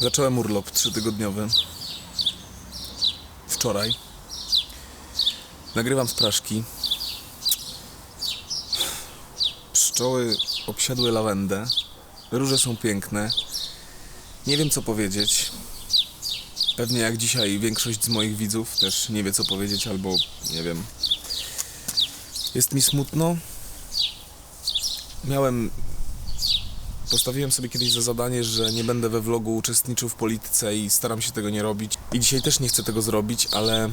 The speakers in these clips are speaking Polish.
Zacząłem urlop trzytygodniowy. Wczoraj. Nagrywam z Praszki. Pszczoły obsiadły lawendę. Róże są piękne. Nie wiem co powiedzieć. Pewnie jak dzisiaj większość z moich widzów też nie wie co powiedzieć albo nie wiem. Jest mi smutno. Miałem Postawiłem sobie kiedyś za zadanie, że nie będę we vlogu uczestniczył w polityce i staram się tego nie robić. I dzisiaj też nie chcę tego zrobić, ale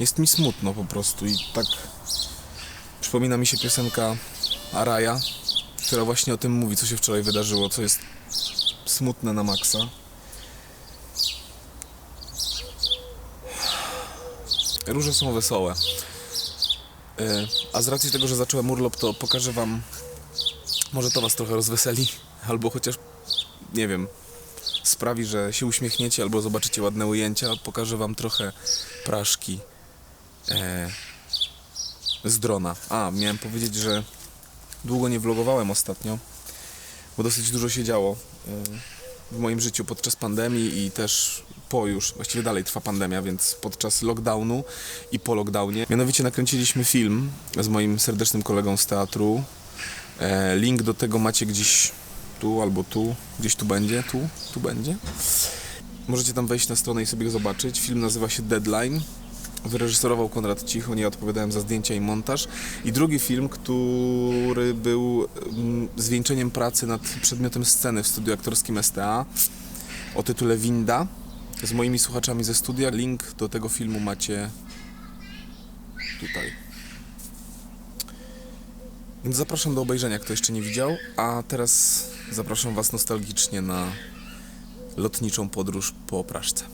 jest mi smutno po prostu i tak przypomina mi się piosenka Araya, która właśnie o tym mówi, co się wczoraj wydarzyło, co jest smutne na maksa. Róże są wesołe. E, A z racji tego, że zacząłem urlop, to pokażę wam może to was trochę rozweseli, albo chociaż, nie wiem, sprawi, że się uśmiechniecie, albo zobaczycie ładne ujęcia. Pokażę wam trochę praszki e, z drona. A, miałem powiedzieć, że długo nie vlogowałem ostatnio, bo dosyć dużo się działo e, w moim życiu podczas pandemii i też po już, właściwie dalej trwa pandemia, więc podczas lockdownu i po lockdownie. Mianowicie nakręciliśmy film z moim serdecznym kolegą z teatru, link do tego macie gdzieś tu albo tu, gdzieś tu będzie, tu, tu będzie. Możecie tam wejść na stronę i sobie go zobaczyć. Film nazywa się Deadline. Wyreżyserował Konrad Cicho, nie odpowiadałem za zdjęcia i montaż. I drugi film, który był mm, zwieńczeniem pracy nad przedmiotem sceny w studiu aktorskim STA o tytule Winda z moimi słuchaczami ze studia. Link do tego filmu macie tutaj. Więc zapraszam do obejrzenia, kto jeszcze nie widział, a teraz zapraszam Was nostalgicznie na lotniczą podróż po Praszce.